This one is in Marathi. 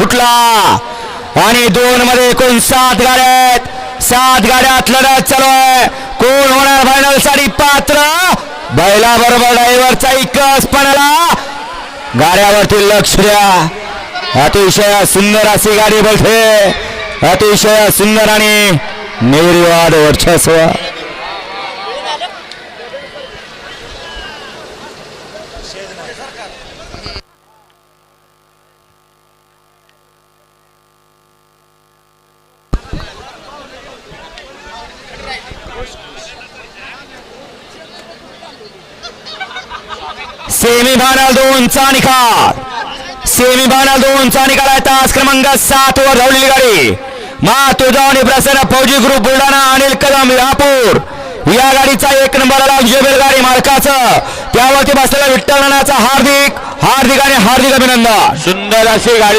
सुटला आणि दोन मध्ये एकूण सात गाड्या आहेत सात गाड्यात लढत चालू आहे. कोण होणार फायनलसाठी पात्र? बैला बरोबर ड्रायव्हरचा इकस पडला गाड्यावरती लक्ष द्या. अतिशय सुंदर अशी गाडी बोलते अतिशय सुंदर आणि निर्वाद वर्चस्व. सेमी फायनल दोनचा निकाल. सेमी फायनल दोनचा निकाल आहे. तास क्रमांक सात वर धावलेली गाडी. मातुजा आणि प्रसन्न फौजी ग्रुप बुलढाणा अनिल कदम लापूर या गाडीचा एक नंबर आला जेबेल गाडी मालकाचं. त्यावरती बसलेला विठ्ठलनाचा हार्दिक हार्दिक आणि हार्दिक अभिनंदन. सुंदर अशी गाडी